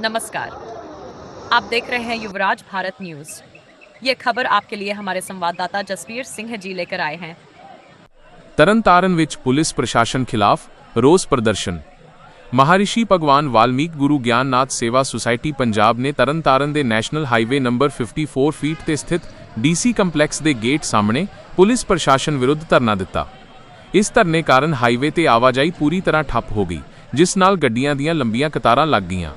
नमस्कार आप देख रहे हैं युवराज भारत न्यूज ये खबर आपके लिए हमारे संवाददाता जसवीर सिंह जी लेकर आए हैं ਤਰਨਤਾਰਨ ਵਿੱਚ ਪੁਲਿਸ ਪ੍ਰਸ਼ਾਸਨ ਖਿਲਾਫ ਰੋਸ ਪ੍ਰਦਰਸ਼ਨ ਮਹਾਰਿਸ਼ੀ ਭਗਵਾਨ ਵਾਲਮੀਕ ਗੁਰੂ ਗਿਆਨਨਾਥ ਸੇਵਾ ਸੁਸਾਇਟੀ ਪੰਜਾਬ ਨੇ ਤਰਨਤਾਰਨ ਦੇ ਨੈਸ਼ਨਲ ਹਾਈਵੇ ਨੰਬਰ 54 ਫੀਟ ਤੇ ਸਥਿਤ ਡੀਸੀ ਕੰਪਲੈਕਸ ਦੇ ਗੇਟ ਸਾਹਮਣੇ ਪੁਲਿਸ ਪ੍ਰਸ਼ਾਸਨ ਵਿਰੁੱਧ ਧਰਨਾ ਦਿੱਤਾ ਇਸ ਧਰਨੇ ਕਾਰਨ ਹਾਈਵੇ ਤੇ ਆਵਾਜਾਈ ਪੂਰੀ ਤਰ੍ਹਾਂ ਠੱਪ ਹੋ ਗਈ ਜਿਸ ਨਾਲ ਗੱਡੀਆਂ ਦੀਆਂ ਲੰਬੀਆਂ ਕਤਾਰਾਂ ਲੱਗ ਗਈਆਂ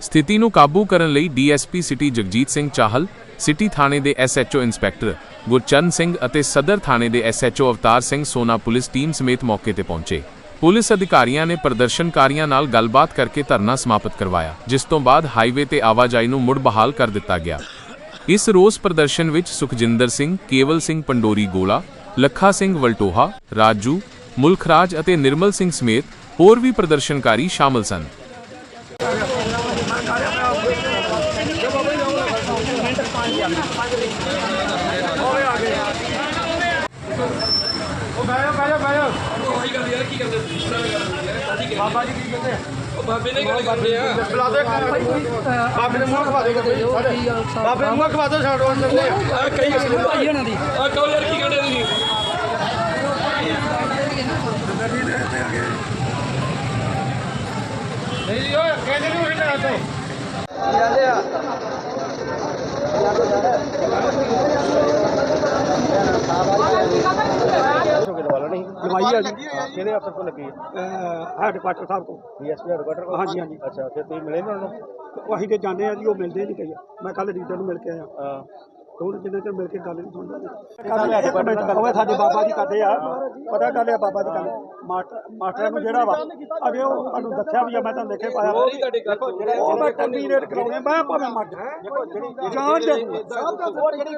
ਸਥਿਤੀ ਨੂੰ ਕਾਬੂ ਕਰਨ ਲਈ DSP city Jagjit Singh Chahal, city ਥਾਣੇ ਦੇ ਐਸਐਚਓ ਇੰਸਪੈਕਟਰ ਗੁਰਚਰਨ ਸਿੰਘ ਅਤੇ ਸਦਰ ਥਾਣੇ ਦੇ ਐਸਐਚਓ ਅਵਤਾਰ ਸਿੰਘ ਸੋਨਾ ਪੁਲਿਸ ਟੀਮ ਸਮੇਤ ਮੌਕੇ ਤੇ ਪਹੁੰਚੇ। ਪੁਲਿਸ ਅਧਿਕਾਰੀਆਂ ਨੇ ਪ੍ਰਦਰਸ਼ਨਕਾਰੀਆਂ ਨਾਲ ਗੱਲਬਾਤ ਕਰਕੇ ਧਰਨਾ ਸਮਾਪਤ ਕਰਵਾਇਆ, ਜਿਸ ਤੋਂ ਬਾਅਦ ਹਾਈਵੇ ਤੇ ਆਵਾਜਾਈ ਨੂੰ ਮੁੜ ਬਹਾਲ ਕਰ ਦਿੱਤਾ ਗਿਆ। ਇਸ ਰੋਸ ਪ੍ਰਦਰਸ਼ਨ ਵਿੱਚ ਸੁਖਜਿੰਦਰ ਸਿੰਘ, ਕੇਵਲ ਸਿੰਘ ਪੰਡੋਰੀ ਗੋਲਾ, ਲੱਖਾ ਸਿੰਘ ਵਲਟੋਹਾ, ਰਾਜੂ, ਮੁਲਖਰਾਜ ਅਤੇ ਨਿਰਮਲ ਸਿੰਘ ਸਮੇਤ ਹੋਰ ਵੀ ਪ੍ਰਦਰਸ਼ਨਕਾਰੀ ਸ਼ਾਮਲ ਸਨ ਉਹ ਬਹਿ ਜਾ ਬਹਿ ਜਾ ਬਹਿ ਜਾ ਉਹੀ ਗੱਲ ਯਾਰ ਕੀ ਕਰਦੇ ਤੁਸੀਂ ਗੱਲ ਬਾਬਾ ਜੀ ਕੀ ਕਹਿੰਦੇ ਉਹ ਬਾਬੇ ਨੇ ਗੱਲ ਕਰਦੇ ਆ। ਬੁਲਾ ਦੇ ਬਾਬੇ ਦੇ ਮੂੰਹ ਖਵਾ ਦੇ ਬਾਬੇ ਦੇ ਮੂੰਹ ਖਵਾ ਦੇ ਛੱਡ ਉਹ ਚੱਲਦੇ ਆ ਕਈ ਭਾਈ ਇਹਨਾਂ ਦੀ। ਆ ਕਹੋ ਯਾਰ ਕੀ ਕਹਿੰਦੇ ਤੁਸੀਂ? ਨਹੀਂ ਜੀ ਓਏ ਕਹਿੰਦੇ ਨਹੀਂ ਉਰੇ ਤੋਂ ਲਵਾਈ ਆ ਜੀ? ਕਿਹਦੇ ਅਫਸਰ ਤੋਂ ਲੱਗੀ ਹੈ? ਹੈਡਕੁਆਟਰ ਸਾਹਿਬ ਤੋਂ ਡੀਐਸਪੀ ਹੈਡਕੁਆਟਰ ਕੋਲ? ਹਾਂਜੀ ਹਾਂਜੀ। ਅੱਛਾ ਫਿਰ ਤੁਸੀਂ ਮਿਲੇ ਨਾ ਉਹਨੂੰ ਉਹ ਅਸੀਂ ਤੇ ਜਾਂਦੇ ਆ ਜੀ ਉਹ ਮਿਲਦੇ ਨਹੀਂ ਕਈ। ਮੈਂ ਕੱਲ ਰੀਡਰ ਨੂੰ ਮਿਲ ਕੇ ਆਇਆ। ਹਾਂ। ਤੇ ਹੁਣ ਜਿੰਨੇ ਚਿਰ ਮਿਲ ਕੇ ਗੱਲ ਨਹੀਂ ਸੁਣਦਾ ਉਹ ਸਾਡੇ ਬਾਬਾ ਜੀ ਕਰਦੇ ਆ। ਪਤਾ ਗੱਲ ਹੈ ਬਾਬਾ ਜੀ ਕਰਦੇ। ਮਾਸਟਰ ਮਾਸਟਰਾਂ ਨੂੰ ਜਿਹੜਾ ਵਾ ਅਗੇ ਉਹ ਤੁਹਾਨੂੰ ਦੱਸਿਆ ਵੀ ਆ ਮੈਂ ਤੁਹਾਨੂੰ ਲਿਖੇ ਪਾਇਆ। ਉਹ ਵੀ ਤੁਹਾਡੇ ਗੱਲ ਸੁਣ। ਉਹ ਮੈਂ ਟਰਮੀਨੇਟ ਕਰਾਉਣੇ ਮੈਂ ਭਾਵੇਂ ਮਰ ਜਾ ਜਾਨ ਦੇ ਸਭ ਤੋਂ ਹੋਰ ਜਿਹੜੀ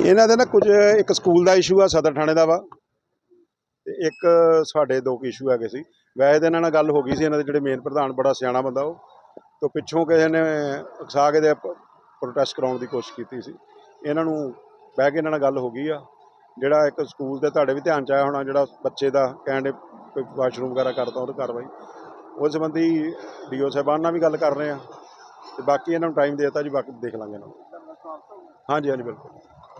ਇਹਨਾਂ ਦੇ ਨਾ ਕੁਝ ਇੱਕ ਸਕੂਲ ਦਾ ਇਸ਼ੂ ਆ, ਸਦਰ ਥਾਣੇ ਦਾ ਵਾ। ਤੇ ਇੱਕ ਸਾਡੇ ਦੋ ਕੁ ਇਸ਼ੂ ਹੈਗੇ ਸੀ। ਵੈਸੇ ਤਾਂ ਇਹਨਾਂ ਨਾਲ ਗੱਲ ਹੋ ਗਈ ਸੀ, ਇਹਨਾਂ ਦੇ ਜਿਹੜੇ ਮੇਨ ਪ੍ਰਧਾਨ ਬੜਾ ਸਿਆਣਾ ਬੰਦਾ ਉਹ। ਤੋਂ ਪਿੱਛੋਂ ਕਿਸੇ ਨੇ ਉਕਸਾ ਕੇ ਦੇ ਪ੍ਰੋਟੈਸਟ ਕਰਾਉਣ ਦੀ ਕੋਸ਼ਿਸ਼ ਕੀਤੀ ਸੀ। ਇਹਨਾਂ ਨੂੰ ਬਹਿ ਕੇ ਇਹਨਾਂ ਨਾਲ ਗੱਲ ਹੋ ਗਈ ਆ। ਜਿਹੜਾ ਇੱਕ ਸਕੂਲ ਦੇ ਤੁਹਾਡੇ ਵੀ ਧਿਆਨ ਚ ਆਇਆ ਹੋਣਾ, ਜਿਹੜਾ ਬੱਚੇ ਦਾ ਕਹਿਣ ਦੇ ਕੋਈ ਵਾਸ਼ਰੂਮ ਵਗੈਰਾ ਕਰਦਾ ਉਹਦੀ ਕਾਰਵਾਈ। ਉਸ ਸੰਬੰਧੀ ਡੀਓ ਸਾਹਿਬਾਨ ਨਾਲ ਵੀ ਗੱਲ ਕਰ ਰਹੇ ਆ। ਤੇ ਬਾਕੀ ਇਹਨਾਂ ਨੂੰ ਟਾਈਮ ਦੇ ਦਿੱਤਾ ਜੀ, ਬਾਕੀ ਦੇਖ ਲਾਂਗੇ ਇਹਨਾਂ ਨੂੰ। ਹਾਂਜੀ ਹਾਂਜੀ, ਬਿਲਕੁਲ।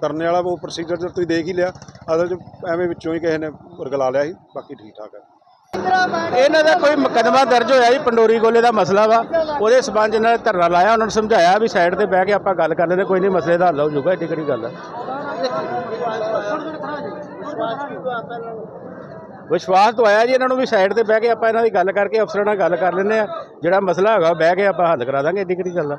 ਕਰਨੇ ਵਾਲਾ ਉਹ ਪ੍ਰੋਸੀਜਰ ਜਦ ਤੁਸੀਂ ਦੇਖ ਹੀ ਲਿਆ, ਅਸਲ 'ਚ ਐਵੇਂ ਵਿੱਚੋਂ ਹੀ ਕਿਸੇ ਨੇ ਵਰਗਲਾ ਲਿਆ ਸੀ, ਬਾਕੀ ਠੀਕ ਠਾਕ ਹੈ ਇਹਨਾਂ ਦਾ ਕੋਈ ਮੁਕੱਦਮਾ ਦਰਜ ਹੋਇਆ ਜੀ ਪੰਡੋਰੀ ਗੋਲੇ ਦਾ ਮਸਲਾ ਵਾ। ਉਹਦੇ ਸਬੰਧ ਇਹਨਾਂ ਨੇ ਧਰਨਾ ਲਾਇਆ, ਉਹਨਾਂ ਨੂੰ ਸਮਝਾਇਆ ਵੀ ਸਾਈਡ ਤੇ ਬਹਿ ਕੇ ਆਪਾਂ ਗੱਲ ਕਰ ਲੈਂਦੇ, ਕੋਈ ਨਹੀਂ ਮਸਲੇ ਦਾ ਹੱਲ ਹੋ ਜਾਊਗਾ, ਏਡੀ ਕਿਹੜੀ ਗੱਲ ਹੈ ਵਿਸ਼ਵਾਸ ਤਾਂ ਆਇਆ ਜੀ ਇਹਨਾਂ ਨੂੰ ਵੀ ਸਾਈਡ ਤੇ ਬਹਿ ਕੇ ਆਪਾਂ ਇਹਨਾਂ ਦੀ ਗੱਲ ਕਰਕੇ ਅਫਸਰਾਂ ਨਾਲ ਗੱਲ ਕਰ ਲੈਂਦੇ ਆ। ਜਿਹੜਾ ਮਸਲਾ ਹੈਗਾ ਬਹਿ ਕੇ ਆਪਾਂ ਹੱਲ ਕਰਾ ਦਾਂਗੇ, ਏਡੀ ਕਿਹੜੀ ਗੱਲ ਆ।